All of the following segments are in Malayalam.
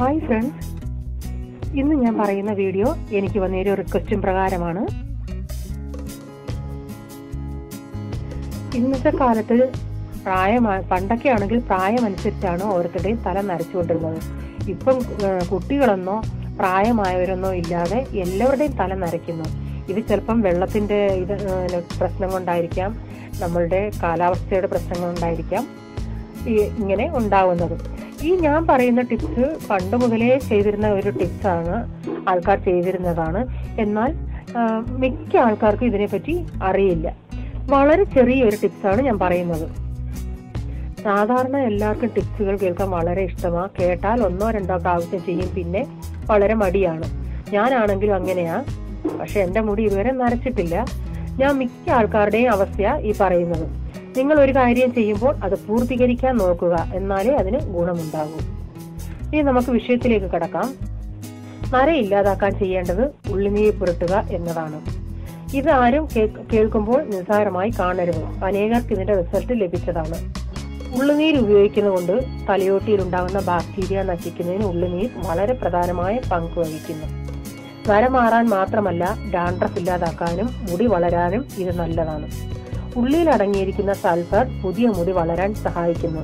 ഹായ് ഫ്രണ്ട്സ് ഇന്ന് ഞാൻ പറയുന്ന വീഡിയോ എനിക്ക് വന്നൊരു റിക്വസ്റ്റും പ്രകാരമാണ്. ഇന്നത്തെ കാലത്ത് പ്രായമായ പണ്ടൊക്കെ ആണെങ്കിൽ പ്രായമനുസരിച്ചാണ് ഓരോരുത്തരുടെയും തല നരച്ചുകൊണ്ടിരുന്നത്. ഇപ്പം കുട്ടികളെന്നോ പ്രായമായവരെന്നോ ഇല്ലാതെ എല്ലാവരുടെയും തല നരയ്ക്കുന്നു. ഇത് ചിലപ്പം വെള്ളത്തിന്റെ ഇത് പ്രശ്നം കൊണ്ടായിരിക്കാം നമ്മളുടെ കാലാവസ്ഥയുടെ പ്രശ്നങ്ങൾ കൊണ്ടായിരിക്കാം ഇങ്ങനെ ഉണ്ടാവുന്നത്. ഈ ഞാൻ പറയുന്ന ടിപ്സ് പണ്ട് മുതലേ ചെയ്തിരുന്ന ഒരു ടിപ്സാണ് ആൾക്കാർ ചെയ്തിരുന്നതാണ്. എന്നാൽ മിക്ക ആൾക്കാർക്കും ഇതിനെപ്പറ്റി അറിയില്ല. വളരെ ചെറിയൊരു ടിപ്സാണ് ഞാൻ പറയുന്നത്. സാധാരണ എല്ലാവർക്കും ടിപ്സുകൾ കേൾക്കാൻ വളരെ ഇഷ്ടമാണ് കേട്ടാൽ ഒന്നോ രണ്ടോ പ്രാവശ്യം ചെയ്യും. പിന്നെ വളരെ മടിയാണ്. ഞാനാണെങ്കിലും അങ്ങനെയാ. പക്ഷെ എന്റെ മുടി ഇതുവരെ നരച്ചിട്ടില്ല. ഞാൻ മിക്ക ആൾക്കാരുടെയും അവസ്ഥയാണ് ഈ പറയുന്നത്. നിങ്ങൾ ഒരു കാര്യം ചെയ്യുമ്പോൾ അത് പൂർത്തീകരിക്കാൻ നോക്കുക എന്നാലേ അതിന് ഗുണമുണ്ടാകൂ. ഇനി നമുക്ക് വിഷയത്തിലേക്ക് കടക്കാം. നര ഇല്ലാതാക്കാൻ ചെയ്യേണ്ടത് ഉള്ളിനീര് പുരട്ടുക എന്നതാണ്. ഇത് ആരും കേൾക്കുമ്പോൾ നിസ്സാരമായി കാണരുത്. അനേകർക്ക് ഇതിന്റെ റിസൾട്ട് ലഭിച്ചതാണ്. ഉള്ളുനീര് തലയോട്ടിയിൽ ഉണ്ടാകുന്ന ബാക്ടീരിയ നശിക്കുന്നതിന് ഉള്ളുനീർ വളരെ പ്രധാനമായ പങ്ക് വഹിക്കുന്നു. നര മാറാൻ മാത്രമല്ല ഡാൻഡ്രഫ് ഇല്ലാതാക്കാനും മുടി വളരാനും ഇത് നല്ലതാണ്. ഉള്ളിയിൽ അടങ്ങിയിരിക്കുന്ന സൾഫർ പുതിയ മുടി വളരാൻ സഹായിക്കുന്നു.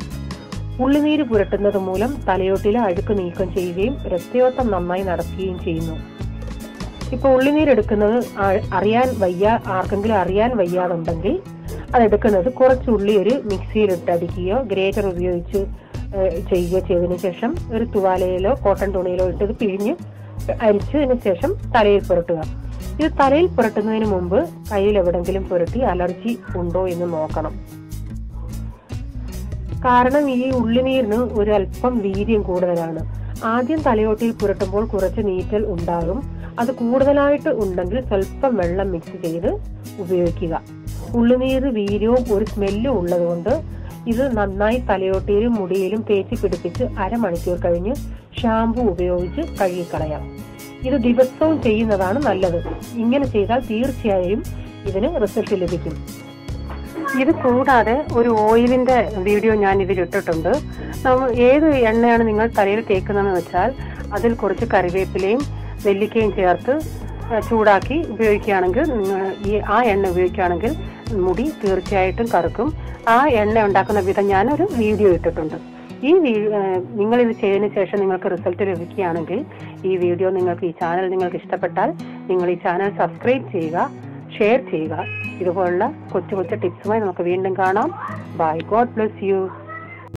ഉള്ളിനീര് പുരട്ടുന്നത് മൂലം തലയോട്ടിലെ അഴുക്ക് നീക്കം ചെയ്യുകയും രക്തയോട്ടം നന്നായി നടക്കുകയും ചെയ്യുന്നു. ഇപ്പൊ ഉള്ളിനീര് എടുക്കുന്നത് അറിയാൻ വയ്യ ആർക്കെങ്കിലും അറിയാൻ വയ്യാതുണ്ടെങ്കിൽ അതെടുക്കുന്നത് കുറച്ച് ഉള്ളി ഒരു മിക്സിയിൽ ഇട്ടടിക്കുകയോ ഗ്രേറ്റർ ഉപയോഗിച്ച് ചെയ്യുകയോ ചെയ്തതിന് ശേഷം ഒരു തുവാലയിലോ കോട്ടൺ തുണിയിലോ ഇട്ടത് പിഴിഞ്ഞ് അരിച്ചതിന് ശേഷം തലയിൽ പുരട്ടുക. ഇത് തലയിൽ പുരട്ടുന്നതിന് മുമ്പ് കയ്യിൽ എവിടെങ്കിലും പുരട്ടി അലർജി ഉണ്ടോ എന്ന് നോക്കണം. കാരണം ഈ ഉള്ളിനീരിന് ഒരു അല്പം വീര്യം കൂടുതലാണ്. ആദ്യം തലയോട്ടിയിൽ പുരട്ടുമ്പോൾ കുറച്ച് നീറ്റൽ ഉണ്ടാകും. അത് കൂടുതലായിട്ട് ഉണ്ടെങ്കിൽ സ്വല്പം വെള്ളം മിക്സ് ചെയ്ത് ഉപയോഗിക്കുക. ഉള്ളുനീര് വീര്യവും ഒരു സ്മെല്ലും ഉള്ളതുകൊണ്ട് ഇത് നന്നായി തലയോട്ടിയിലും മുടിയിലും തേച്ച് പിടിപ്പിച്ച് അരമണിക്കൂർ കഴിഞ്ഞ് ഷാമ്പു ഉപയോഗിച്ച് കഴുകിക്കളയാം. ഇത് ദിവസവും ചെയ്യുന്നതാണ് നല്ലത്. ഇങ്ങനെ ചെയ്താൽ തീർച്ചയായും ഇതിന് റിസൾട്ട് ലഭിക്കും. ഇത് കൂടാതെ ഒരു ഓയിലിന്റെ വീഡിയോ ഞാൻ ഇതിൽ ഇട്ടിട്ടുണ്ട് ഏത് എണ്ണയാണ് നിങ്ങൾ തലയിൽ തേക്കുന്നതെന്ന് വെച്ചാൽ അതിൽ കുറച്ച് കറിവേപ്പിലയും നെല്ലിക്കയും ചേർത്ത് ചൂടാക്കി ഉപയോഗിക്കുകയാണെങ്കിൽ ഈ ആ എണ്ണ ഉപയോഗിക്കുകയാണെങ്കിൽ മുടി തീർച്ചയായിട്ടും കറുക്കും. ആ എണ്ണ ഉണ്ടാക്കുന്ന വിധം ഞാനൊരു വീഡിയോ ഇട്ടിട്ടുണ്ട്. ഈ നിങ്ങൾ ഇത് ചെയ്തതിന് ശേഷം നിങ്ങൾക്ക് റിസൾട്ട് ലഭിക്കുകയാണെങ്കിൽ ഈ വീഡിയോ നിങ്ങൾക്ക് ഈ ചാനൽ നിങ്ങൾക്ക് ഇഷ്ടപ്പെട്ടാൽ നിങ്ങൾ ഈ ചാനൽ സബ്സ്ക്രൈബ് ചെയ്യുക ഷെയർ ചെയ്യുക. ഇതുപോലുള്ള കൊച്ചു കൊച്ചു ടിപ്സുമായി നമുക്ക് വീണ്ടും കാണാം. By God bless you